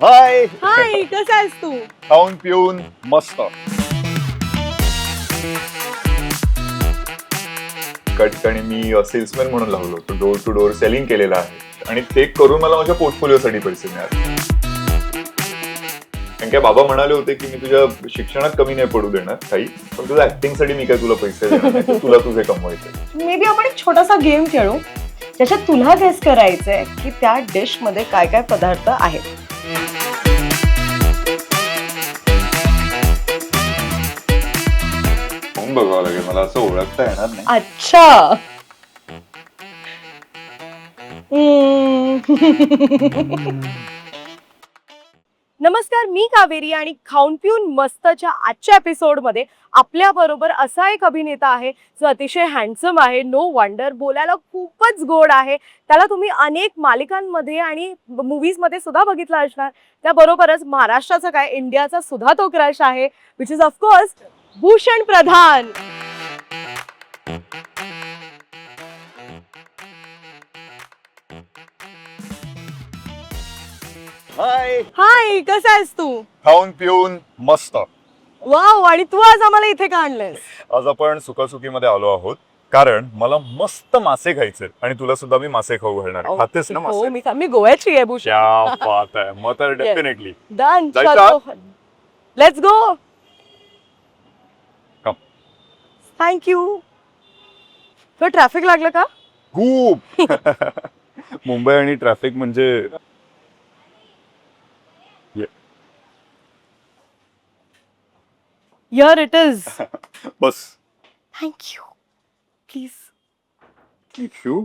हाय. Hi कसा आहेस तू? खाऊन पिऊन मस्त. एका ठिकाणी मी सेल्समॅन म्हणून लागलो होतो. डोर टू डोअर सेलिंग केलेलं आहे. आणि ते करून मला माझ्या पोर्टफोलिओसाठी पैसे मिळाले. कारण काय बाबा म्हणाले होते की मी तुझ्या शिक्षणात कमी नाही पडू देणार काही पण तुझ्या ऍक्टिंगसाठी मी काय तुला पैसे देणार नाही, ते तुला तुझे कमवायचे मे बी आपण एक छोटासा गेम खेळू ज्याच्यात तुला गेस करायचंय की त्या डिशमध्ये काय काय पदार्थ आहेत. बघावं लागेल मला असं ओळखता येणार नाही अच्छा हम्म. नमस्कार मी कावेरी आणि खाऊन पिऊन मस्तच्या आजच्या एपिसोडमध्ये आपल्या बरोबर असा एक अभिनेता आहे जो अतिशय हँडसम आहे नो वंडर बोलायला खूपच गोड आहे. त्याला तुम्ही अनेक मालिकांमध्ये आणि movies मध्ये सुद्धा बघितलं असणार. त्याबरोबरच महाराष्ट्राचा काय इंडियाचा सुद्धा तो क्रश आहे which is of course Bhushan Pradhan. Hi. Hi कसा आहेस तू? खाऊन पिऊन मस्त. वाव आणि तू आज आम्हाला इथे का आणलंयस? आज आपण सुखासुखीमध्ये आलो आहोत कारण मला मस्त मासे खायचे आणि तुला सुद्धा मी मासे खाऊ घालणार आहे. खातेस ना हो मासे? मी मी गोव्याची आहे भूषण. क्या बात आहे. मग तर डेफिनेटली डन जायचं? लेट्स गो थँक्यू तर ट्रॅफिक लागलं का? खूप. मुंबई आणि ट्रॅफिक म्हणजे यर it is bus. Thank you please Shiv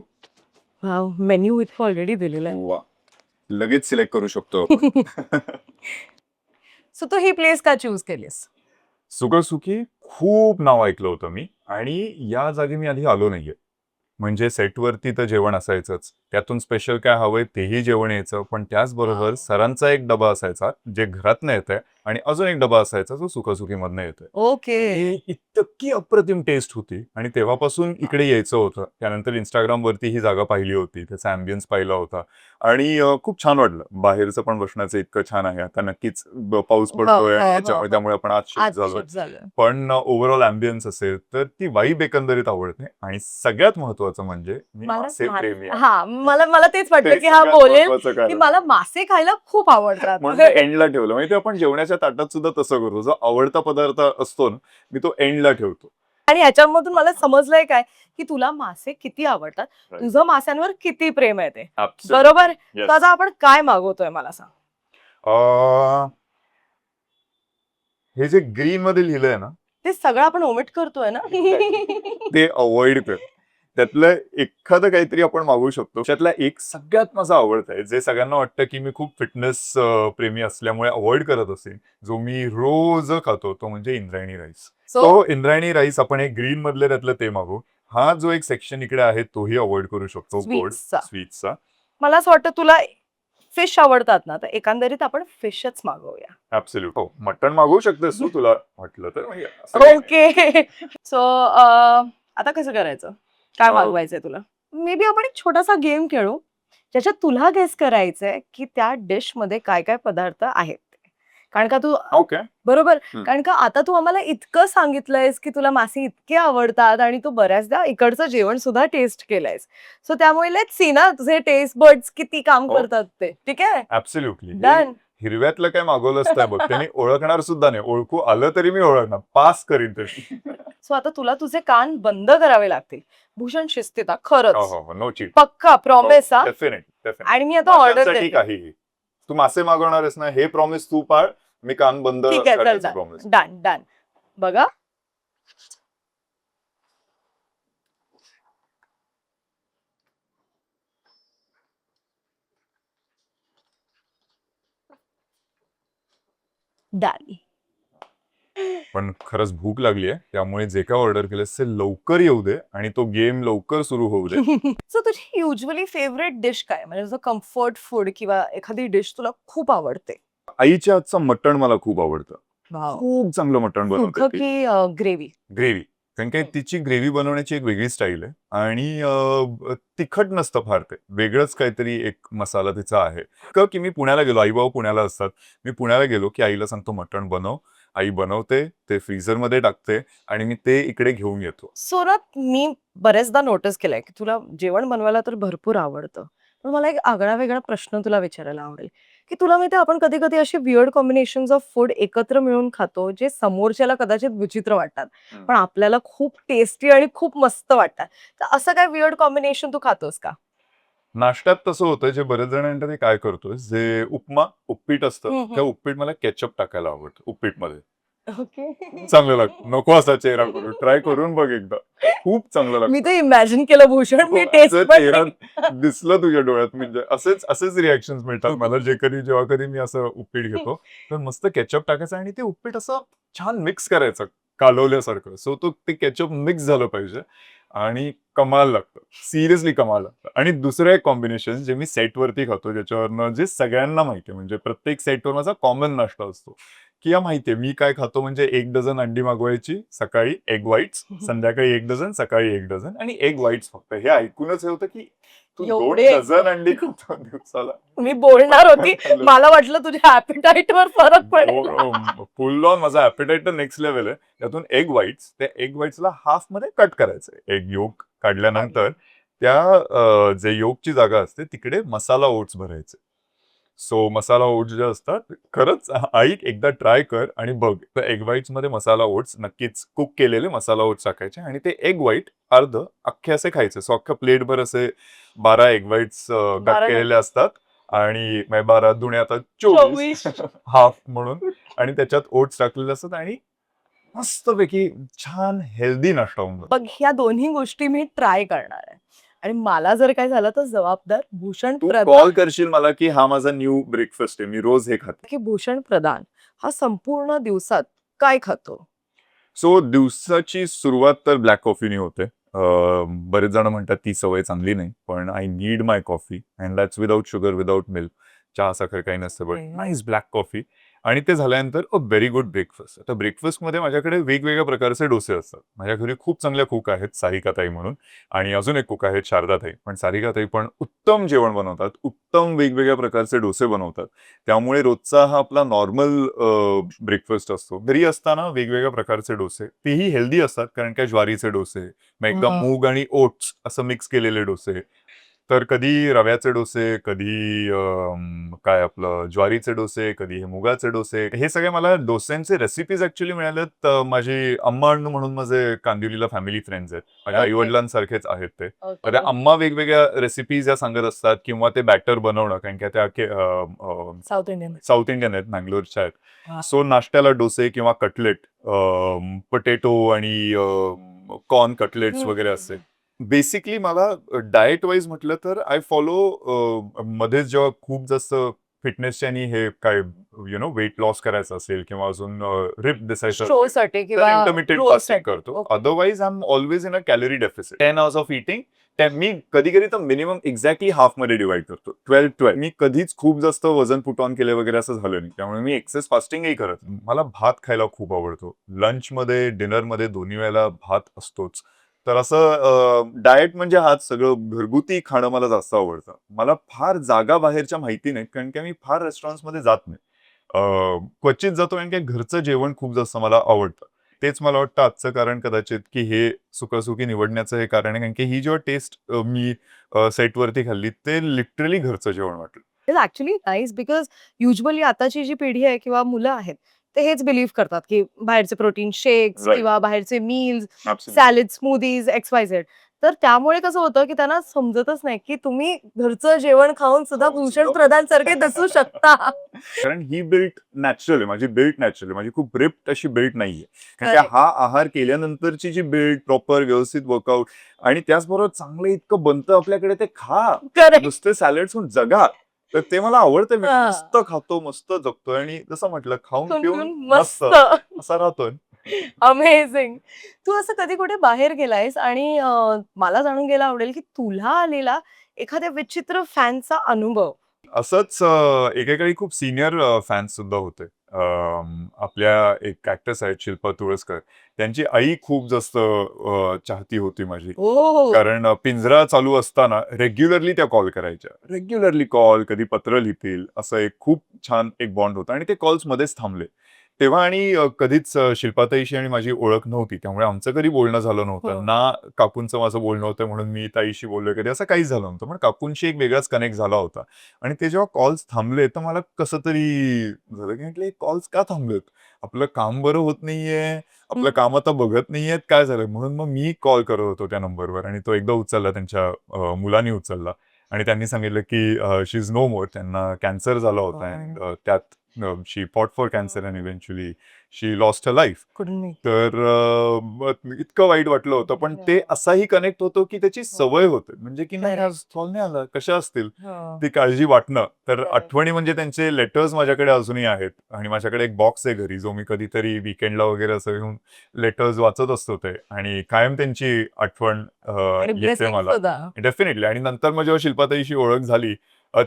wow menu इथे ऑलरेडी दिलेला आहे. वा. लगेच सिलेक्ट करू शकतो. सो तू ही प्लेस का चूज़ केलीस? सुखसुखी खूप नाव ऐकलं होतं मी आणि या जागी मी आधी आलो नाहीये. म्हणजे सेटवरती तर जेवण असायचंच. त्यातून स्पेशल काय हवंय तेही जेवण यायचं. पण त्याचबरोबर सरांचा एक डबा असायचा जे घरातनं येत आहे आणि अजून एक डबा असायचा जो सुखसुखीमधनं येतोय. ओके. हे इतकी अप्रतिम टेस्ट होती आणि तेव्हापासून इकडे यायचं होतं. त्यानंतर इंस्टाग्राम वरती ही जागा पाहिली होती त्याचा अँबियन्स पाहिला होता. आणि खूप छान वाटलं. बाहेरचं पण बसण्याचं इतकं छान आहे. आता नक्कीच पाऊस पडतोय हो, हो, हो. त्यामुळे आपण आज झालोय. झालं. पण ओव्हरऑल अँबियन्स असेल तर ती वाईब एकंदरीत आवडते. आणि सगळ्यात महत्वाचं म्हणजे मी मला. हा मला मला तेच वाटलं की हा बोलेल. मला मासे खायला खूप आवडतात. एंडला ठेवलं. म्हणजे आपण जेवणाच्या ताटात सुद्धा तसं करतो जो आवडता पदार्थ असतो ना मी तो एंडला ठेवतो. आणि याच्यामधून मला समजलंय काय? की तुला मासे किती आवडतात? Right. तुझं माशांवर किती प्रेम आहे ते? Absolutely. बरोबर? Yes. तर आता आपण काय मागवतोय मला सांग. अं, हे जे ग्रीन मध्ये लिहिलंय ना ते सगळं आपण ओमिट करतोय ना? ते अवॉइड कर. त्यातलं एखादं काहीतरी आपण मागू शकतो. त्यातला एक सगळ्यात माझा आवडता आहे जे सगळ्यांना वाटतं की मी खूप फिटनेस प्रेमी असल्यामुळे अवॉइड करत असेल जो मी रोज खातो तो म्हणजे इंद्रायणी राईस. सो तो इंद्रायणी राईस आपण एक ग्रीन मधले त्यातलं ते मागू हा जो एक सेक्शन इकडे आहे तोही अवॉइड करू शकतो गोड. स्वीटचा मला असं वाटतं तुला फिश आवडतात ना तर एकंदरीत आपण फिशच मागवूया. ऍब्सल्यूट हो मटण मागवू शकतेस तू तुला वाटलं तर. म्हणजे. ओके सो आता कसं करायचं? काय मागवायचंय तुला? मे बी आपण एक छोटासा गेम खेळू ज्याच्यात तुला गेस करायचंय की त्या डिशमध्ये काय काय पदार्थ आहेत. कारण का तू ओके. बरोबर. कारण का आता तू आम्हाला इतकं सांगितलंयस की तुला मासे इतके आवडतात आणि तू बऱ्याचदा इकडचं जेवण सुद्धा टेस्ट केलंयस. सो त्यामुळे लेट सी ना तुझे टेस्ट बर्ड्स किती काम हो. करतात ते. ठीक आहे? डन हिरव्यातलं काय मागवलं असतं बघ. त्यांनी ओळखणार सुद्धा नाही. ओळखू आलं तरी मी ओळखणार. पास करीन ते. सो आता तुला तुझे कान बंद करावे लागतील. भूषण शिस्तीत हा, हो खरंच हो हो. नो चीट पक्का प्रॉमिस हा? डेफिनेट डेफिनेट आणि मी आता ऑर्डर ठीक आहे तू मासे मागवणार आहेस ना हे प्रॉमिस तू पाळ. मी कान बंद ठीक आहे चल प्रॉमिस डन डन बघा. डन पण खरंच भूक लागली आहे. त्यामुळे जे काय ऑर्डर केलंस ते लवकर येऊ दे आणि तो गेम लवकर सुरू होऊ दे. सो तुझी युजली फेवरेट डिश काय? म्हणजे तुझं कम्फर्ट फूड किंवा एखादी डिश तुला खूप आवडते. आईच्या हातचं मटण मला खूप आवडतं. वाव खूप चांगलं मटण बनवते की ग्रेव्ही ग्रेव्ही कारण की हम्म. तिची ग्रेव्ही बनवण्याची एक वेगळी स्टाईल आहे. आणि तिखट नसतं फार ते. वेगळंच काहीतरी एक मसाला तिचा आहे. क की मी पुण्याला गेलो. आई भाऊ पुण्याला असतात. मी पुण्याला गेलो की आईला सांगतो मटण बनव. आई बनवते ते फ्रीझरमध्ये टाकते आणि मी ते इकडे घेऊन येतो. सो ना मी बरेचदा नोटीस केलंय की तुला जेवण बनवायला तर भरपूर आवडतं. पण मला एक आगळा वेगळा प्रश्न तुला विचारायला आवडेल की तुला माहिती आपण कधी कधी असे विअर्ड कॉम्बिनेशन ऑफ फूड एकत्र मिळून खातो जे समोरच्याला कदाचित विचित्र वाटतात. पण आपल्याला खूप टेस्टी आणि खूप मस्त वाटतात तर असं काय विअर्ड कॉम्बिनेशन तू खातोस का नाश्त्यात तसं होतं जे बरेच जण म्हणतात ते काय करतो जे उपमा उपीट असतं. त्या उपीट मला केचप टाकायला आवडतं उपीटमध्ये ओके. चांगलं लागतं नको असा चेहरा करून ट्राय करून बघ एकदा. खूप चांगलं लागतं मी तर इमॅजिन केलं भूषण मी हो, टेस्ट असं पण चेहरा. दिसलं तुझ्या डोळ्यात म्हणजे असेच असेच रिॲक्शन मिळतात मला. जे कधी जेव्हा कधी मी असं उपीट घेतो तर मस्त केचप टाकायचं आणि ते उपीट असं छान मिक्स करायचं कालवल्यासारखं. सो तो ते केचप मिक्स झालं पाहिजे आणि कमाल लागतं. सिरियसली कमाल लागतं. आणि दुसरं एक कॉम्बिनेशन जे मी सेटवरती खातो ज्याच्यावरनं जे सगळ्यांना माहिती आहे म्हणजे प्रत्येक सेटवर माझा कॉमन नाश्ता असतो. की या माहितीये? मी काय खातो म्हणजे एक डझन अंडी मागवायची सकाळी एग व्हाईट्स संध्याकाळी एक डझन सकाळी एक डझन आणि एग व्हाईट्स फक्त. हे ऐकूनच हे होतं की तू दोन एवढे? डझन अंडी खातो दिवसाला. मी बोलणार होती. मला वाटलं तुझ्या ऍपिटाईट वर फरक पडेल. फुल ऑन माझा तर नेक्स्ट लेवल आहे. त्यातून एग व्हाईट्स त्या एग व्हाईट्सला हाफमध्ये कट करायचं एग योक काढल्यानंतर त्या अं, जे योकची जागा असते तिकडे मसाला ओट्स भरायचे. सो मसाला ओट्स जे असतात खरंच ऐक एकदा ट्राय कर आणि बघ तर एग व्हाईट्समध्ये मसाला ओट्स नक्कीच कुक केलेले मसाला ओट्स टाकायचे आणि ते एग व्हाईट अर्ध अख्खे असे खायचे सो अख्ख्या प्लेटभर असे बारा एग व्हाईट्स. केलेले असतात आणि बारा दुणे आता चोवीस. हाफ म्हणून आणि त्याच्यात ओट्स टाकलेले असतात आणि मस्तपैकी छान हेल्दी नाश्ता होऊन. बघ ह्या दोन्ही गोष्टी मी ट्राय करणार आहे आणि मला जर काय झालं तर जबाबदार भूषण तू प्रधान कॉल करशील मला की हा माझा न्यू ब्रेकफास्ट आहे मी रोज हे खाते. की भूषण प्रधान हा संपूर्ण दिवसात काय खातो? सो दिवसाची सुरुवात तर ब्लॅक कॉफीने होते. अं, बरेच जण म्हणतात ती सवय चांगली नाही पण I need my coffee and that's without sugar without milk. चहा साखर काही नसतं बट हम्म. Nice black coffee. आणि ते झाल्यानंतर अ व्हेरी गुड ब्रेकफास्ट आता ब्रेकफास्टमध्ये माझ्याकडे वेगवेगळ्या प्रकारचे डोसे असतात. माझ्या घरी खूप चांगल्या कुक आहेत सारिकाताई म्हणून. आणि अजून एक कुक आहेत शारदाताई पण सारिकाताई पण उत्तम जेवण बनवतात उत्तम वेगवेगळ्या प्रकारचे डोसे बनवतात. त्यामुळे रोजचा हा आपला नॉर्मल ब्रेकफास्ट असतो. घरी असताना वेगवेगळ्या प्रकारचे डोसे. तेही हेल्दी असतात कारण काय ज्वारीचे डोसे मग एकदा हम्म. मूग आणि ओट्स असं मिक्स केलेले डोसे तर कधी रव्याचे डोसे कधी अम, काय आपलं ज्वारीचे डोसे कधी हे मुगाचे डोसे हे सगळे मला डोस्यांचे रेसिपीज ऍक्च्युली मिळालेत अं, माझी अम्मा अण्णू म्हणून माझे कांदिवलीला फॅमिली फ्रेंड्स आहेत माझ्या Okay. आई वडिलांसारखेच आहेत ते तर त्या अम्मा वेगवेगळ्या रेसिपीज या सांगत असतात किंवा ते बॅटर बनवणं कारण की त्या के- अं, अं, साऊथ इंडियन साऊथ इंडियन आहेत मँगलोरच्या हा. आहेत सो नाश्त्याला डोसे किंवा कटलेट पटेटो आणि कॉर्न कटलेट्स हम्म. वगैरे असते बेसिकली मला डाएट वाईज म्हटलं तर आय फॉलो मध्येच जेव्हा खूप जास्त फिटनेसच्या आणि हे काय यु नो वेट लॉस करायचं असेल किंवा अजून रिप दिसायचं. करतो. Otherwise I am always in a calorie deficit ten hours of eating मी कधी कधी तर मिनिमम एक्झॅक्टली हाफमध्ये डिवाइड करतो. ट्वेल्व ट्वेल्व मी कधीच खूप जास्त वजन पुट ऑन केले वगैरे असं झालं नाही. त्यामुळे मी एक्सेस फास्टिंगही करत. मला भात खायला खूप आवडतो. लंच मध्ये डिनरमध्ये दोन्ही वेळेला भात असतोच. तर असं डाएट म्हणजे हाच सगळं घरगुती खाणं मला जास्त आवडतं. मला फार जागा बाहेरच्या माहिती नाहीत कारण की मी फार रेस्टॉरंट्समध्ये जात नाही. क्वचित जातो कारण की घरचं जेवण खूप जास्त मला आवडतं. तेच मला वाटतं आजचं कारण कदाचित की हे सुखसुखी निवडण्याचं हे कारण आहे कारण की ही जेव्हा टेस्ट मी सेटवरती खाल्ली ते लिटरली घरचं जेवण वाटलं. Is actually nice because usually आताची जी पिढी आहे किंवा मुलं आहेत ते हेच बिलीव्ह करतात की बाहेरचे प्रोटीन शेक्स Right. किंवा बाहेरचे meals salad smoothies X Y Z तर त्यामुळे कसं होतं की त्यांना समजतच नाही की तुम्ही घरचं जेवण खाऊन सुद्धा खाऊन भूषण सुद्धा- प्रधान सारखे दिसू शकता. कारण ही बिल्ट नॅचरल आहे माझी बिल्ट नॅचरल आहे माझी खूप रिप्ट अशी बिल्ट नाहीये कारण की Correct. हा आहार केल्यानंतरची जी बिल्ट प्रॉपर व्यवस्थित वर्कआउट आणि त्याचबरोबर चांगलं इतकं बनतं आपल्याकडे ते खा. करेक्ट. नुसते सॅलड होऊन जगा. तर ते मला आवडतं. मी हा. मस्त खातो मस्त जगतो आणि जसं म्हटलं खाऊन पिऊन मस्त. असा राहतोय अमेझिंग तू असं कधी कुठे बाहेर गेलायस आणि अं, मला जाणून घ्यायला आवडेल की तुला आलेला एखाद्या विचित्र फॅनचा अनुभव. असंच अं, एकेकाळी खूप सिनियर फॅन्स सुद्धा होते. आपल्या एक ऍक्ट्रेस आहेत शिल्पा तुळसकर. त्यांची आई खूप जास्त चाहती होती माझी. कारण पिंजरा चालू असताना रेग्युलरली त्या कॉल करायच्या. रेग्युलरली कॉल कधी पत्र लिहितील असं एक खूप छान एक बॉन्ड होता आणि ते कॉल्स मध्येच थांबले. तेव्हा आणि कधीच शिल्पाताईशी आणि माझी ओळख नव्हती. त्यामुळे आमचं कधी बोलणं झालं हो. नव्हतं ना काकूंचं माझं बोलणं होतं म्हणून मी ताईशी बोललोय कधी असं काहीच झालं नव्हतं. पण काकूंशी एक वेगळाच कनेक्ट झाला होता. आणि ते जेव्हा कॉल्स थांबले तर मला कसं तरी झालं की म्हटलं कॉल्स का थांबलेत? आपलं काम बरं होत नाहीये. आपलं. काम आता बघत नाहीयेत. काय झालं? म्हणून मग मी कॉल करत होतो त्या नंबरवर आणि तो एकदा उचलला त्यांच्या मुलांनी उचलला. आणि त्यांनी सांगितलं की शी इज नो मोर त्यांना कॅन्सर झाला होता and, uh, she fought for cancer and eventually she lost a life कुठून तर अ, इतकं वाईट वाटलं होतं. पण ते Yeah. असाही कनेक्ट होतो की त्याची सवय होते. म्हणजे की नाही Correct. आज कॉल नाही आला. कशा असतील? हो. ती काळजी वाटणं. तर Correct. आठवणी म्हणजे त्यांचे लेटर्स माझ्याकडे अजूनही आहेत. आणि माझ्याकडे एक बॉक्स आहे घरी जो मी कधीतरी विकेंडला वगैरे असं घेऊन लेटर्स वाचत असतो ते. आणि कायम त्यांची आठवण अ, आणि येते blessings मला. डेफिनेटली आणि नंतर मग जेव्हा शिल्पाताईशी ओळख झाली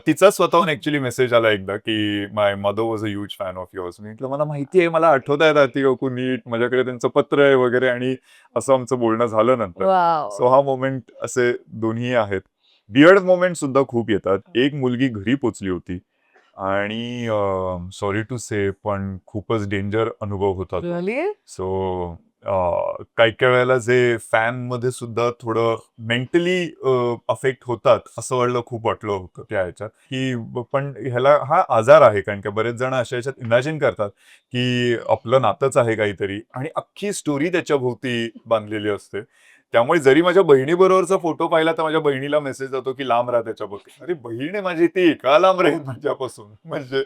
तिचा स्वतःहून ऍक्च्युली मेसेज आला एकदा की my mother was a huge fan of yours मी म्हटलं मला माहिती आहे मला आठवत आहे आरती काकू नीट. माझ्याकडे त्यांचं पत्र आहे वगैरे आणि असं आमचं बोलणं झालं नंतर. सो हा मोमेंट असे दोन्ही आहेत. बियर्ड मोमेंट सुद्धा खूप येतात. एक मुलगी घरी पोचली होती आणि सॉरी टू से पण खूपच डेंजर अनुभव होता तो. सो काही काही वेळेला जे फॅनमध्ये सुद्धा थोडं मेंटली अफेक्ट होतात असं वाटलं खूप वाटलं होतं त्या ह्याच्यात. की पण ह्याला हा आजार आहे कारण की बरेच जण अशा ह्याच्यात इमॅजिन करतात की आपलं नातंच आहे काहीतरी आणि अख्खी स्टोरी त्याच्या भोवती बांधलेली असते. त्यामुळे जरी माझ्या बहिणीबरोबरचा फोटो पाहिला तर माझ्या बहिणीला मेसेज जातो की लांब राहा त्याच्याबरोबर अरे बहिणी आहे माझी ती का लांब राहील माझ्यापासून. म्हणजे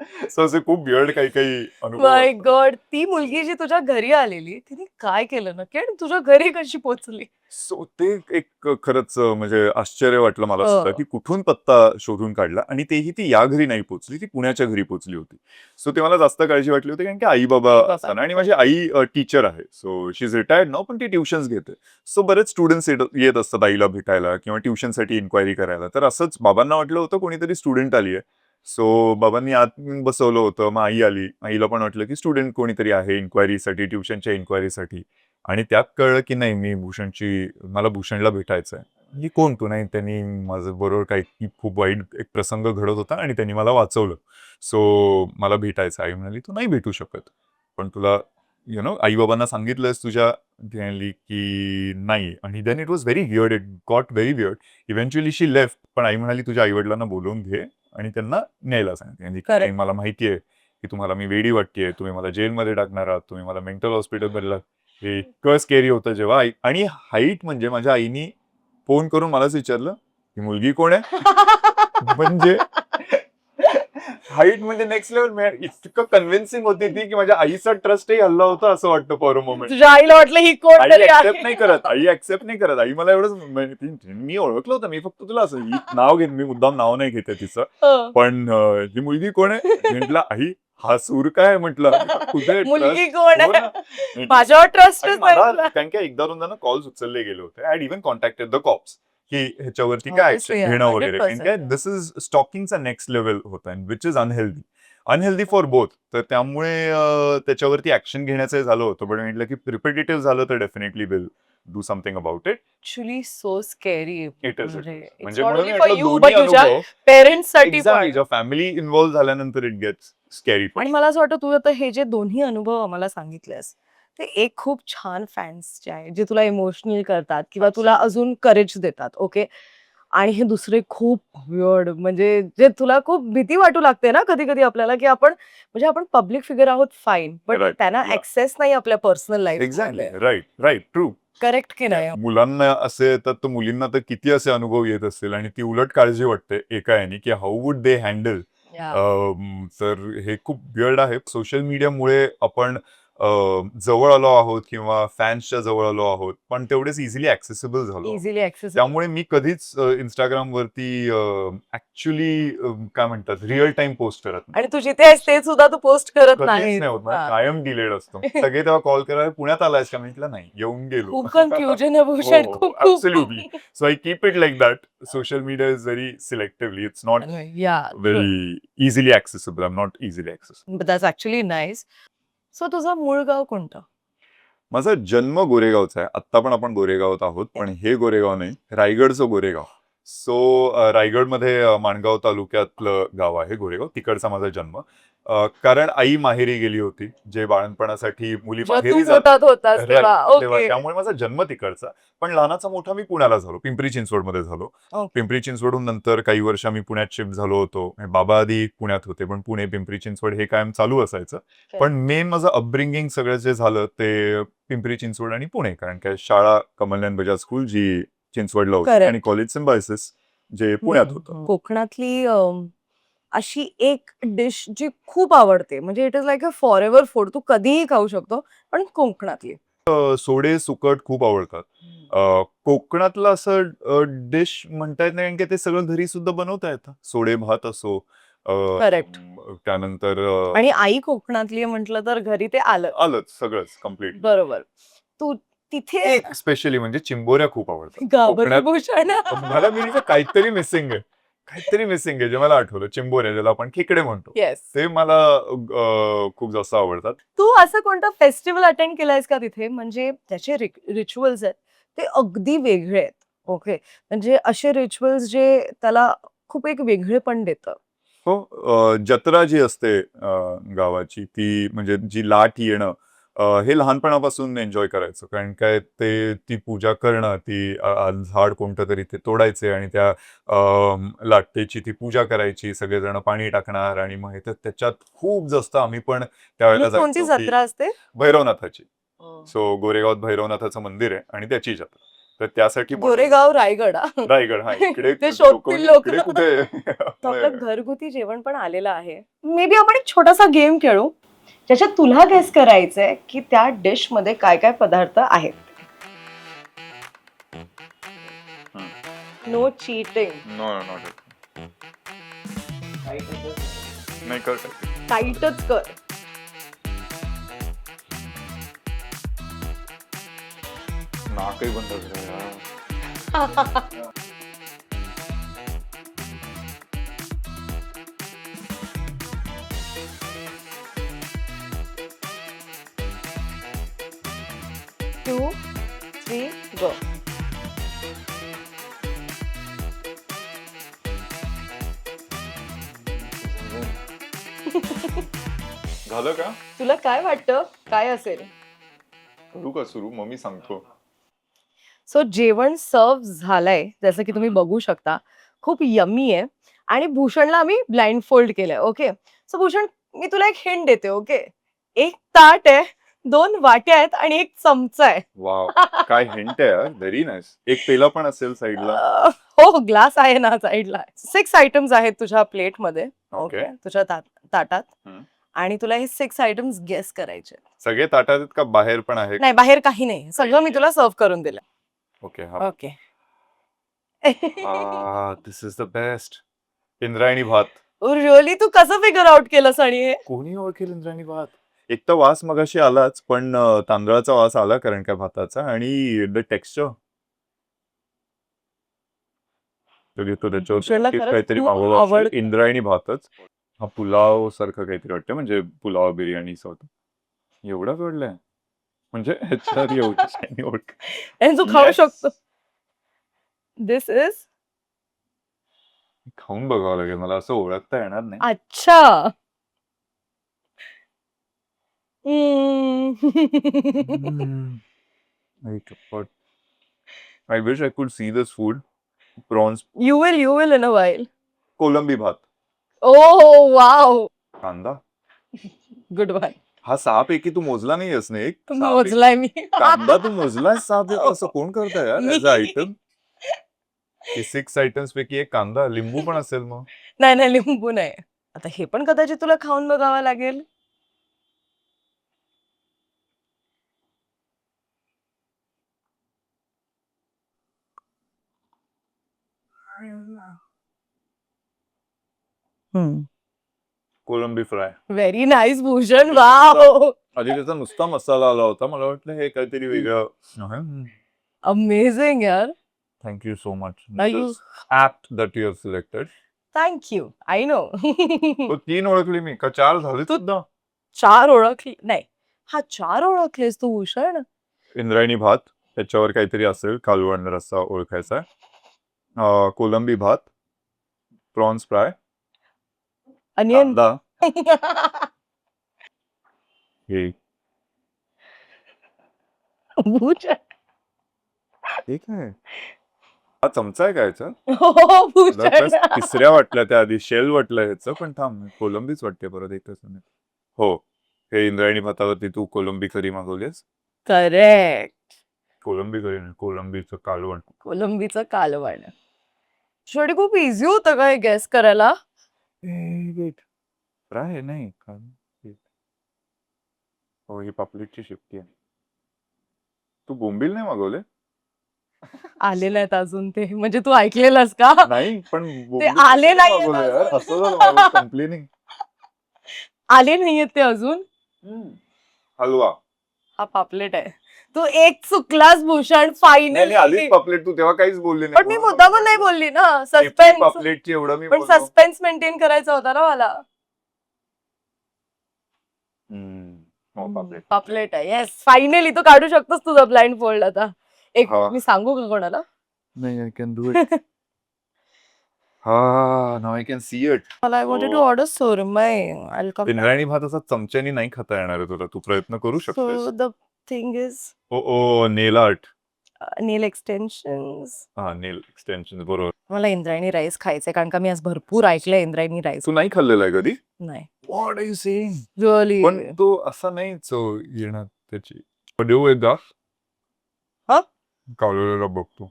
असे खूप बियर्ड काही काही अनुभव माय. गॉड ती मुलगी जी तुझ्या घरी आलेली तिने काय केलं नक्की? आणि तुझ्या घरी कशी पोहोचली? सो ते एक खरंच म्हणजे आश्चर्य वाटलं मला हो. सुद्धा की कुठून पत्ता शोधून काढला आणि तेही ती या घरी नाही पोचली ती पुण्याच्या घरी पोचली होती. सो ते मला जास्त काळजी वाटली होती कारण की आई बाबा आई-बाबा. असताना आणि माझी आई टीचर आहे. सो शी इज रिटायर्ड नाव पण ती ट्युशन्स घेते. सो बरेच स्टुडंट्स येत असतात आईला भेटायला किंवा ट्युशनसाठी इन्क्वायरी करायला. तर असंच बाबांना वाटलं होतं कोणीतरी स्टुडंट आली आहे सो बाबांनी आत बसवलं होतं. मग आई आली. आईला पण वाटलं की स्टुडंट कोणीतरी आहे इन्क्वायरीसाठी ट्युशनच्या इन्क्वायरीसाठी आणि त्यात कळलं की नाही मी भूषणची मला भूषणला भेटायचं आहे. कोण तू? नाही त्यांनी माझं बरोबर काही खूप वाईट एक प्रसंग घडत होता आणि त्यांनी मला वाचवलं. सो मला भेटायचं आई म्हणाली तू नाही भेटू शकत. पण तुला यु नो आई बाबांना सांगितलंस तुझ्या की नाही. आणि then it was very weird it got very weird eventually she left पण आई म्हणाली तुझ्या आई वडिलांना बोलवून घे. आणि त्यांना न्यायला सांगितलं म्हणजे की मला माहिती आहे की तुम्हाला मी वेडी वाटतेय तुम्ही मला जेलमध्ये टाकणार आहात तुम्ही मला मेंटल हॉस्पिटलमध्ये हे इतकं स्केरी होतं जेव्हा आई आणि हाईट म्हणजे माझ्या आईनी फोन करून मलाच विचारलं ही मुलगी कोण आहे? म्हणजे हाईट म्हणजे नेक्स्ट लेवल इतकं कन्व्हिन्सिंग होती ती की माझ्या आईचा ट्रस्टही हल्ला होता असं वाटतं फॉर अ मोमेंट तुझ्या आईला वाटलं ही कोण आई तरी ऍक्सेप्ट नाही करत आई ऍक्सेप्ट नाही करत. आई मला एवढंच म्हणजे ती- मी ओळखलं होतं मी फक्त तुला असं ही नाव घेत मी मुद्दाम नाव नाही घेते तिचं. हं. पण अं, ही मुलगी कोण आहे? मी म्हटलं आई हा सूर काय म्हटलं. कुठे मुलगी? कोण हो आहे ना. माझ्यावर ट्रस्टच नाही तुला. कारण की एकदा दोनदा ना कॉल्स उचलले गेले होते. I even contacted the cops की ह्याच्यावरती काय Obviously, ऍक्शन घेणं वगैरे. 100%. काय दिस इज स्टॉकिंगचा नेक्स्ट लेवल होता which is unhealthy unhealthy for both तर त्यामुळे त्याच्यावरती ऍक्शन घेण्याचं झालं होतं. पण म्हटलं की रिपिटेटिव्ह झालं तर definitely will do something about it actually so scary it is म्हणजे म्हणजे पेरेंट्ससाठी पण. जेव्हा फॅमिली इन्व्हॉल्व्ह झाल्यानंतर इट गेट्स स्कॅरी आणि मला असं वाटतं तू आता हे जे दोन्ही अनुभव आम्हाला सांगितलेस ते एक खूप छान फॅन्स जे आहे जे तुला इमोशनल करतात किंवा तुला अजून करेज देतात ओके आणि हे दुसरे खूप वियर्ड म्हणजे जे तुला खूप भीती वाटू लागते ना कधी कधी आपल्याला की आपण म्हणजे आपण पब्लिक फिगर आहोत फाईन पण Right, त्यांना yeah. ऍक्सेस नाही आपल्या personal exactly life right right true correct की नाही? मुलांना असे येतात तर मुलींना तर किती असे अनुभव येत असतील आणि ती उलट काळजी वाटते एका याने की how would they handle Yeah. तर हे खूप बियर्ड आहे. सोशल मीडियामुळे आपण जवळ आलो आहोत किंवा फॅन्सच्या जवळ आलो आहोत पण तेवढेच इझिली ऍक्सेसिबल झालो इझिली ऍक्सेस त्यामुळे मी कधीच इंस्टाग्राम वरती ऍक्च्युली काय म्हणतात रिअल टाइम पोस्ट करत नाही. आणि तू जिथे आहेस ते सुद्धा तू पोस्ट करत कधीच नाही नाही होत माझा. कायम डिलेड असतो. सगळे तेव्हा कॉल करायला पुण्यात आलायस का? म्हटलं नाही येऊन गेलो. खूप कन्फ्युजन आहे भूषण खूप absolutely. So I keep it like that social media is very selectively it's not yeah very easily accessible I am not easily accessible that's actually nice so तुझं मूळ गाव कोणतं? माझा जन्म गोरेगावचा आहे. आत्ता पण आपण गोरेगावात आहोत पण हे गोरेगाव नाही रायगडचं गोरेगाव. सो रायगडमध्ये माणगाव तालुक्यातलं गाव आहे गोरेगाव. तिकडचा माझा जन्म. कारण आई माहेरी गेली होती जे बाळणपणासाठी मुली माहेरी जातात. तेव्हा. ओके. त्यामुळे माझा जन्म तिकडचा. पण लहानाचा मोठा मी पुण्याला झालो पिंपरी चिंचवडमध्ये झालो. Okay. पिंपरी चिंचवडहून नंतर काही वर्ष मी पुण्यात शिफ्ट झालो होतो. बाबा आधी पुण्यात होते पण पुणे पिंपरी चिंचवड हे कायम चालू असायचं. पण मेन माझं अपब्रिंगिंग सगळं जे झालं ते पिंपरी चिंचवड आणि पुणे. कारण काय शाळा कमलनयन बजाज स्कूल जी चिंचवडला होती. आणि कॉलेज सिम्बायसिस जे पुण्यात होतं. कोकणातली अशी एक डिश जी खूप आवडते. म्हणजे it is like a forever food तू कधीही खाऊ शकतो पण कोकणातली. अ, सोडे सुकट खूप आवडतात. अ, कोकणातलं असं डिश म्हणता येत नाही कारण की ते सगळं घरी सुद्धा बनवता येतं. सोडे भात असो अ, Correct. म, त्यानंतर अ, आणि आई कोकणातली म्हटलं तर घरी ते आलं आलंच सगळंच कंप्लीट बरोबर. तू तिथे एक स्पेशली म्हणजे चिंबोऱ्या खूप आवडतात. घाबरली कोकणात भूषण. मला मी काहीतरी मिसिंग आहे. काहीतरी मिसिंग आहे जे मला आठवलं. चिंबोऱ्या ज्याला आपण खेकडे म्हणतो. येस ते मला अ, खूप जास्त आवडतात. तू असं कोणतं फेस्टिवल अटेंड केलंयस का तिथे? म्हणजे त्याचे रिच्युअल्स आहेत ते अगदी वेगळे आहेत. ओके म्हणजे असे रिच्युअल्स जे त्याला खूप एक वेगळेपण देतं. हो अ, जत्रा जी असते अ, गावाची ती म्हणजे जी लाट येणं हे लहानपणापासून एन्जॉय करायचं. कारण काय ते ती पूजा करणं ती झाड कोणतं तरी ते तोडायचे आणि त्या लाटेची ती पूजा करायची. सगळेजण पाणी टाकणार आणि मग हे तर त्याच्यात खूप जास्त आम्ही पण त्यावेळेला जत्रा असते? भैरवनाथाची. सो गोरेगावात भैरवनाथाचं मंदिर आहे आणि त्याची जत्रा. तर त्यासाठी गोरेगाव रायगड. हा. रायगड हा इकडे कुठे घरगुती जेवण पण आलेलं आहे. मे बी आपण एक छोटासा गेम खेळू. ज्याच्यात तुला गेस करायचंय की त्या डिशमध्ये काय काय पदार्थ आहेत नो चीटिंग नो नॉट नाही कर कर. टाईटच कर नाकही बंद यार. झालं का? तुला काय वाटतं? काय असेल? करू का सुरू? मग मी सांगतो. सो जेवण सर्व झालंय जसं की तुम्ही बघू शकता. खूप यमी आहे. आणि भूषणला आम्ही ब्लाइंड फोल्ड केलंय ओके सो भूषण मी तुला एक हिंट देते ओके एक ताट आहे दोन वाट्या आहेत आणि एक चमचा आहे. वाव काय हिंट आहे व्हेरी नाईस एक पेला पण असेल साईडला अं, हो ग्लास आहे ना साईडला सिक्स आयटम्स आहेत तुझ्या प्लेटमध्ये ओके ओके तुझ्या ता- ताटात. हम्म. आणि तुला हे सिक्स आयटम्स गेस करायचे सगळे ताटात आहेत का बाहेर पण आहे नाही बाहेर काही नाही. सगळं मी तुला सर्व करून दिलं ओके हा. Okay. This is the best Indrayani bhat. Really तू कसं फिगर आउट केलंस आणि हे? कोणी ओळखेल इंद्रायणी भात? एक तर वास मगाशी आलाच पण अं, तांदळाचा वास आला कारण काय भाताचा आणि द टेक्स्चर तो त्याच्यावर भूषणला नक्कीच खरंच काहीतरी खूप मागवलं असेल. आवडतं. इंद्रायणी भातच. हा पुलाव सारखं काहीतरी वाटतं म्हणजे पुलाव बिर्याणी होतं. एवढं कळलंय म्हणजे ह्याच्या आधी एवढंच नाही ओळख. आणि तू खाऊ. शकतो. दिस इज खाऊन बघावं लागेल मला असं ओळखता येणार नाही. अच्छा. I wish I could see this food prawns you will you will in a while. कोलंबी भात. Oh wow. कांदा? गुड बाय हा सहा पैकी तू मोजला नाही असणे मोजलाय मी. कांदा तू मोजलाय सहा असं कोण करत यार? मी- आयटम सिक्स आयटम्स पैकी एक कांदा लिंबू पण असेल मग. नाही नाही लिंबू नाही. आता हे पण कदाचित तुला खाऊन बघावं लागेल. कोलंबी fry. Very nice Bhushan wow आधी त्याचा नुसता मसाला आला होता. मला वाटलं हे काहीतरी वेगळं. अमेझिंग यार. Thank you so much you- that your selected thank you I know तीन ओळखली मी. का चार झाली सुद्धा? चार ओळखली नाही. हा चार ओळखलेस तू भूषण. इंद्रायणी भात. त्याच्यावर काहीतरी असेल कालवण रस्सा ओळखायचा. आहे कोलंबी भात. Prawns fry. अनियन कांदा हे भूषण ठीक आहे हा चमचा आहे का याचा हो भूषण तिसऱ्या वाटल्या त्या आधी शेल वाटलं ह्याचं पण थांब कोलंबीच वाटते परत एकच मिनिट हो हे इंद्रायणी भातावरती तू कोलंबी करी मागवलीस करेक्ट कोलंबी करी नाही कोलंबीचं कालवण कोलंबीचं कालवण शेवटी खूप इझी होतं का हे गेस करायला वेट. फ्राय नाही काल- wait. हो ही पापलेटची शिफ्टी आहे. तू बोंबील नाही मागवले? आले नाहीत अजून ते. म्हणजे तू ऐकलेलंस का? नाही पण आले नाहीयेत अजून. असं कंप्लेनिंग आले नाहीयेत ते अजून? हलवा. हा पापलेट आहे. तू एक चुकलास भूषण नाही फायनल नाही, आधीच पापलेट तू तेव्हा काहीच बोलली पण मी मुद्दामून नाही बोलली ना. सस्पेन्स पापलेटची एवढं मी पण बोललो. सस्पेन्स मेंटेन करायचा होता ना मला. हम्म, हो पापलेट. पापलेट आहे. येस फायनली तू काढू शकतोस तुझा ब्लाइंड फोल्ड आता. एक हा. मी सांगू का कोणाला? नाही आय कॅन डू इट हा नाव आय कॅन सी इट मला आय वॉन्टेड टू. ऑर्डर सुरमई आय कम इंद्रायणी भात असा चमच्यानी नाही खाता येणार आहे तुला. तू प्रयत्न करू शकतेस. So the thing is oh nail art nail extensions हा नेल एक्सटेन्शन बरोबर. मला इंद्रायणी राईस खायचंय कारण का मी आज भरपूर ऐकलंय इंद्रायणी राईस तू नाही खाल्लेला आहे कधी? नाही. What are you saying really पण तो असा नाही चव येणार त्याची. देऊ एकदा. हा? कावलेला बघतो.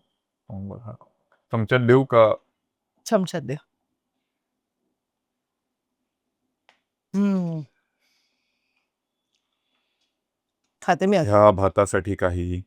हा. चमच्यात देऊ का? चमच्यात दे हम्म. खाते मी. ह्या भातासाठी काही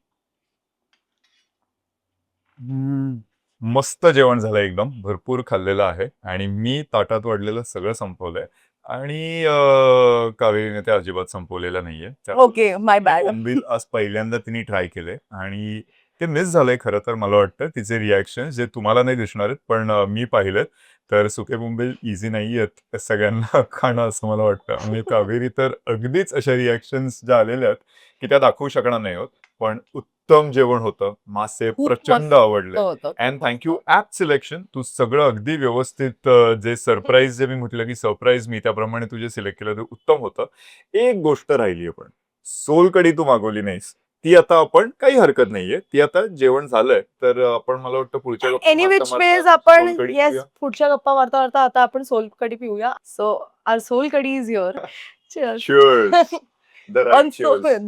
मस्त जेवण झालं एकदम. भरपूर खाल्लेलं आहे. आणि मी ताटात वाढलेलं सगळं संपवलंय. आणि अं, कावेरीने ते अजिबात संपवलेलं नाहीये. त्या- ओके माय बॅड बोंबील आज पहिल्यांदा तिने ट्राय केले. आणि ते मिस झालंय खरं तर मला वाटतं. तिचे रिॲक्शन जे तुम्हाला नाही दिसणार आहेत पण अं, मी पाहिलेत. तर सुके बोंबील इझी नाही आहेत सगळ्यांना खाणं असं मला वाटतं. म्हणजे कावेरी तर अगदीच अशा रिॲक्शन्स ज्या आलेल्या आहेत की त्या दाखवू शकणार नाही होत. पण उत्तम जेवण होतं. मासे प्रचंड आवडले. And thank you app selection तू सगळं अगदी व्यवस्थित जे सरप्राईज जे मी म्हटलं की सरप्राईज मी त्याप्रमाणे तू जे सिलेक्ट केलं ते उत्तम होतं. एक गोष्ट राहिली पण. सोलकडी तू मागवली नाहीस. ती आता आपण काही हरकत नाहीये. ती आता जेवण झालंय तर आपण मला वाटतं पुढच्या एनी विच वेज आपण येस. पुढच्या गप्पा मारता मारता आता आपण सोल कढी पिऊया so are sol kadhi is your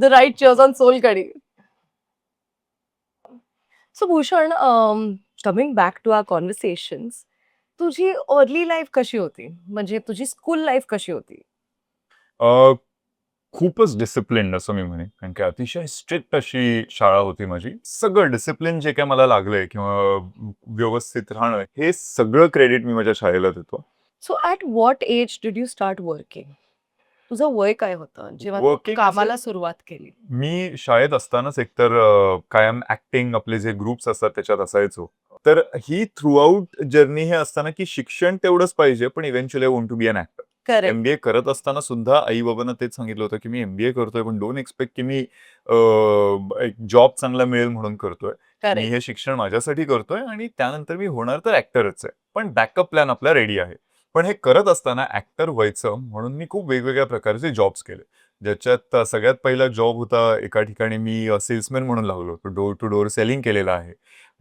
right cheers. on soul curry. So Bhushan, um, coming back to our conversations, तुझी अर्ली लाईफ कशी होती? म्हणजे तुझी स्कूल लाईफ कशी होती? खूपच डिसिप्लिन असं मी म्हणेन. कारण की अतिशय स्ट्रिक्ट अशी शाळा होती माझी. सगळं डिसिप्लिन जे काय मला लागलंय किंवा व्यवस्थित राहणं हे सगळं क्रेडिट मी माझ्या शाळेला देतो. So at what age did you start working तुझं वय काय होतं जेव्हा Working कामाला सुरुवात केली? मी शाळेत असतानाच एकतर अं, कायम ऍक्टिंग आपले जे ग्रुप्स असतात त्याच्यात असायचो. तर ही थ्रू आउट जर्नी हे असताना की शिक्षण तेवढंच पाहिजे पण eventually want to be an actor correct MBA करत असताना सुद्धा आई बाबांना तेच सांगितलं होतं की मी एमबीए करतोय पण डोंट एक्सपेक्ट की मी अं, एक जॉब चांगला मिळेल म्हणून करतोय. मी करेक्ट हे शिक्षण माझ्यासाठी करतोय आणि त्यानंतर मी होणार तर ऍक्टरच आहे. पण बॅकअप प्लॅन आपला रेडी आहे. पण हे करत असताना ऍक्टर व्हायचं म्हणून मी खूप वेगवेगळ्या प्रकारचे जॉब्स केले. ज्याच्यात अ, सगळ्यात पहिला जॉब होता एका ठिकाणी मी सेल्समॅन म्हणून लागलो होतो. डोर टू डोर सेलिंग केलेलं आहे.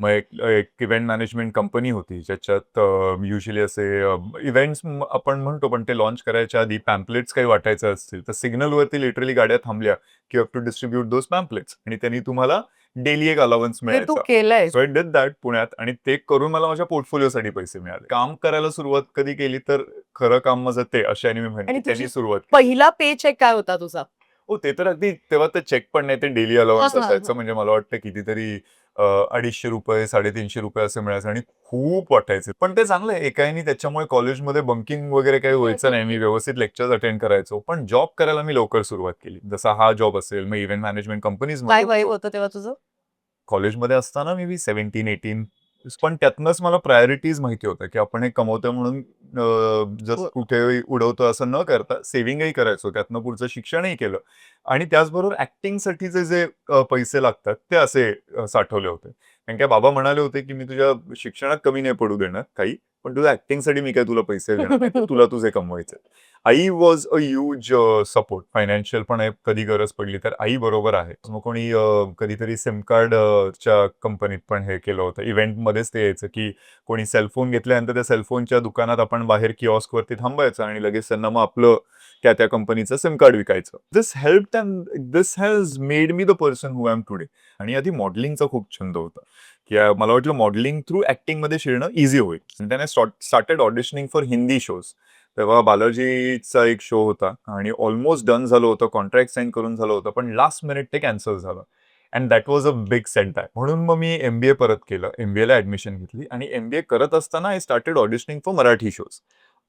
मग एक एक इव्हेंट मॅनेजमेंट कंपनी होती ज्याच्यात युजली असे इव्हेंट्स आपण म्हणतो पण ते लॉन्च करायच्या आधी पॅम्पलेट्स काही वाटायचे असतील तर सिग्नलवरती लिटरली गाड्या थांबल्या की have to distribute those pamphlets आणि त्यांनी तुम्हाला डेली एक तू मिळायचा. सो आय डिड दॅट पुण्यात आणि ते करून मला माझ्या पोर्टफोलिओसाठी पैसे मिळाले. काम करायला सुरुवात कधी केली तर खरं काम माझं ते अशाने मी म्हणते आणि त्यांनी सुरुवात. पहिला पे चेक काय होता तुझा? हो ते तर अगदी तेव्हा तर चेक पण नाही ते डेली अलावन्स हा, असायचं. म्हणजे मला वाटतं कितीतरी अडीचशे रुपये साडेतीनशे रुपये असे मिळायचे आणि खूप वाटायचे. पण ते चांगलं आहे एकाने त्याच्यामुळे कॉलेजमध्ये बंकिंग वगैरे काही व्हायचं नाही. मी व्यवस्थित लेक्चर्स अटेंड करायचो पण जॉब करायला मी लवकर सुरुवात केली. जसा हा जॉब असेल मग इव्हेंट मॅनेजमेंट कंपनीज होतं तेव्हा तुझं? कॉलेजमध्ये असताना मी बी सेव्हन्टीन एटीन. पण त्यातनंच मला प्रायोरिटीज माहिती होत्या की आपण हे कमवतोय म्हणून जस्ट हो. कुठे उडवतो असं न करता सेव्हिंगही करायचो त्यातनं पुढचं शिक्षणही केलं. आणि त्याचबरोबर ऍक्टिंगसाठीचे जे पैसे लागतात ते असे साठवले होते. कारण काय बाबा म्हणाले होते की मी तुझ्या शिक्षणात कमी नाही पडू देणार काही. पण तुझ्या ऍक्टिंगसाठी मी काय तुला पैसे देणार नाही, तुला तुझे कमवायचे आई was a huge support financial पण कधी गरज पडली तर आई बरोबर आहे. मग कोणी कधीतरी सिम कार्ड च्या कंपनीत पण हे केलं होतं. इव्हेंटमध्येच ते यायचं की कोणी सेलफोन घेतल्यानंतर त्या सेलफोनच्या दुकानात आपण बाहेर किऑस्क वरती थांबायचं आणि लगेच त्यांना मग आपलं त्या त्या कंपनीचं सिम कार्ड विकायचं. This help this has made me the person who am today आणि आधी मॉडेलिंगचा खूप छंद होता. अ, मला वाटलं मॉडेलिंग थ्रू मध्ये शिरणं इझी होईल. त्याने started auditioning for Hindi shows तेव्हा बालाजीचा एक शो होता आणि ऑलमोस्ट डन झालं होतं कॉन्ट्रॅक्ट साईन करून झालं होतं पण लास्ट मिनिट ते कॅन्सल झालं. And that was a big setback म्हणून मग मी एमबीए परत केलं. एमबीए ला ऍडमिशन घेतली आणि एमबीए करत असताना I started auditioning for Marathi shows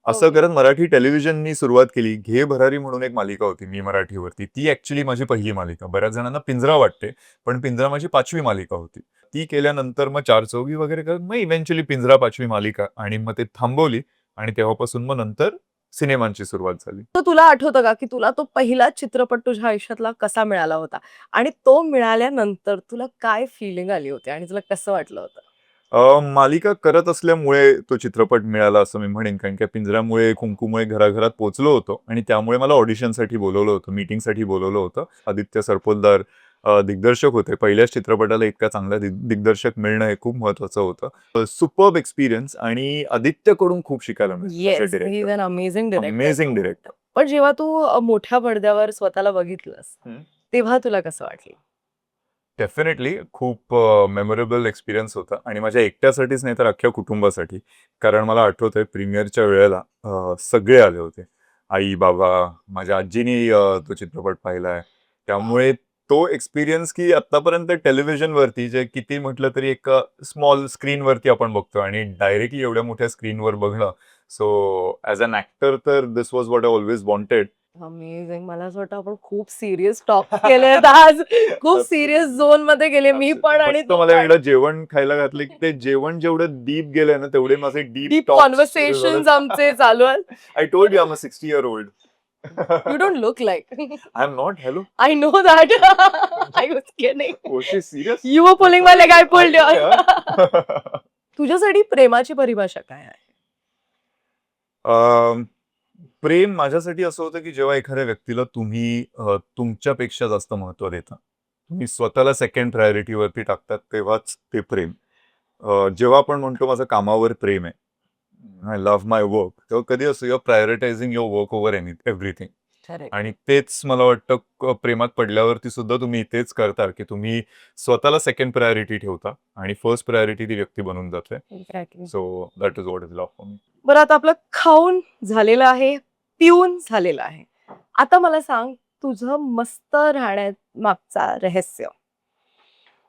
असं Okay. करत मराठी टेलिव्हिजननी सुरुवात केली. घे भरारी म्हणून एक मालिका होती मी मराठीवरती. ती ऍक्च्युली माझी पहिली मालिका. बऱ्याच जणांना पिंजरा वाटते पण पिंजरा माझी पाचवी मालिका होती. ती केल्यानंतर मग चार चौघी वगैरे करत मग इव्हेंच्युअली पिंजरा पाचवी मालिका आणि मग ते थांबवली आणि तेव्हापासून मग नंतर सिनेमांची सुरुवात झाली. तर तुला आठवतं का की तुला तो पहिला चित्रपट तुझ्या आयुष्यातला कसा मिळाला होता? आणि तो मिळाल्यानंतर तुला काय फिलिंग आली होती आणि तुला कसं वाटलं होतं? अ, मालिका करत असल्यामुळे तो चित्रपट मिळाला असं मी म्हणेन. कारण की पिंजऱ्यामुळे कुंकूमुळे घराघरात पोहोचलो होतो आणि त्यामुळे मला ऑडिशनसाठी बोलवलं होतं मीटिंगसाठी बोलवलं होतं. आदित्य सरपोलदार अ, दिग्दर्शक होते. पहिल्याच चित्रपटाला इतका चांगला दिग- दिग्दर्शक मिळणं हे खूप महत्वाचं होतं. सुपर्ब एक्सपिरियन्स आणि आदित्यकडून खूप शिकायला yes he is an amazing director amazing पण जेव्हा तू अ, मोठ्या पडद्यावर स्वतःला बघितलंस. तेव्हा तुला कसं वाटलं? डेफिनेटली खूप मेमोरेबल एक्सपिरियन्स होता. आणि माझ्या एकट्यासाठीच नाही तर अख्ख्या कुटुंबासाठी. कारण मला आठवतंय प्रीमियरच्या वेळेला अ, सगळे आले होते. आई बाबा माझ्या आजीनी अ, तो चित्रपट पाहिलाय. त्यामुळे तो एक्सपिरियन्स की आतापर्यंत टेलिव्हिजनवरती जे किती म्हटलं तरी एक स्मॉल स्क्रीनवरती आपण बघतो आणि डायरेक्टली एवढ्या मोठ्या स्क्रीनवर बघणं. सो ॲज अन ऍक्टर तर this was what I always wanted amazing मला असं वाटतं आपण खूप सिरियस टॉप केले आज. खूप सिरियस झोनमध्ये गेले. मी पण आणि मला एकदा जेवण खायला घातले की ते जेवण जेवढं डीप गेलंय ना तेवढे माझे डीप कॉन्व्हर्सेशन आमचे चालू आहेत. I told you I'm a sixty year old you don't look like I am not hello I know that I was kidding oh she serious you were pulling my leg I pulled तुझ्यासाठी प्रेमाची परिभाषा काय आहे? प्रेम माझ्यासाठी असं होतं की जेव्हा एखाद्या व्यक्तीला तुम्ही अ, तुमच्यापेक्षा जास्त महत्त्व देता तुम्ही स्वतःला सेकंड प्रायोरिटीवरती टाकतात तेव्हाच ते प्रेम. अ, जेव्हा आपण म्हणतो माझं कामावर प्रेम आहे आय लव्ह माय वर्क तेव्हा कधी असं your prioritising your work over any everything आणि तेच मला वाटतं प्रेमात पडल्यावरती सुद्धा तुम्ही तेच करता की तुम्ही स्वतःला सेकंड प्रायोरिटी ठेवता आणि फर्स्ट प्रायोरिटी ती व्यक्ती बनून जाते. So that is what is love for me बरं आता आपलं खाऊन झालेलं आहे पिऊन झालेलं आहे. आता मला सांग तुझं मस्त राहण्यात मागचा रहस्य.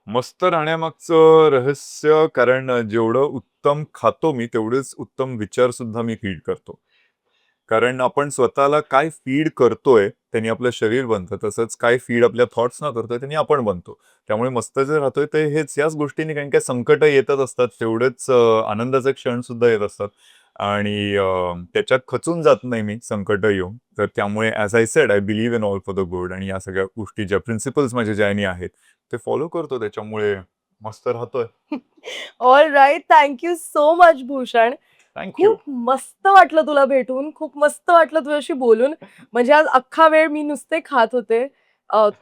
मस्त राहण्यामागचं रहस्य कारण जेवढं उत्तम खातो मी तेवढेच उत्तम विचार सुद्धा मी फीड करतो. कारण आपण स्वतःला काय फीड करतोय त्यांनी आपलं शरीर बनतं. तसंच काय फीड आपल्या थॉट्स ना करतोय त्यांनी आपण बनतो. त्यामुळे मस्त जे राहतोय ते हेच. याच गोष्टींनी कारण काय संकट येतच असतात. तेवढेच आनंदाचे क्षण सुद्धा येत असतात. आणि त्याच्यात खचून जात नाही मी संकट येऊन. तर त्यामुळे as I said I believe in all for the good आणि या सगळ्या गोष्टी ज्या प्रिन्सिपल्स माझ्या ज्यानी आहेत ते फॉलो करतो. त्याच्यामुळे मस्त राहतोय. All right thank you so much Bhushan. खूप मस्त वाटलं तुला भेटून. खूप मस्त वाटलं तुझ्याशी बोलून. म्हणजे आज अख्खा वेळ मी नुसते खात होते.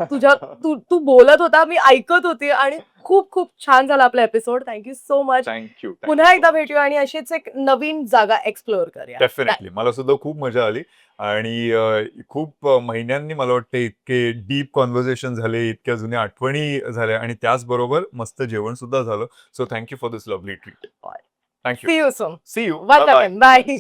तुझ्या तू तू बोलत होता मी ऐकत होते आणि खूप खूप छान झाला आपला episode thank you so much thank you पुन्हा एकदा भेटूया आणि अशीच एक नवीन जागा एक्सप्लोअर करूया. डेफिनेटली मला सुद्धा खूप मजा आली. आणि खूप महिन्यांनी मला वाटतं इतके डीप कॉन्व्हर्सेशन झाले इतक्या जुन्या आठवणी झाल्या आणि त्याचबरोबर मस्त जेवण सुद्धा झालं. So thank you for this lovely treat thank you see you soon see you bye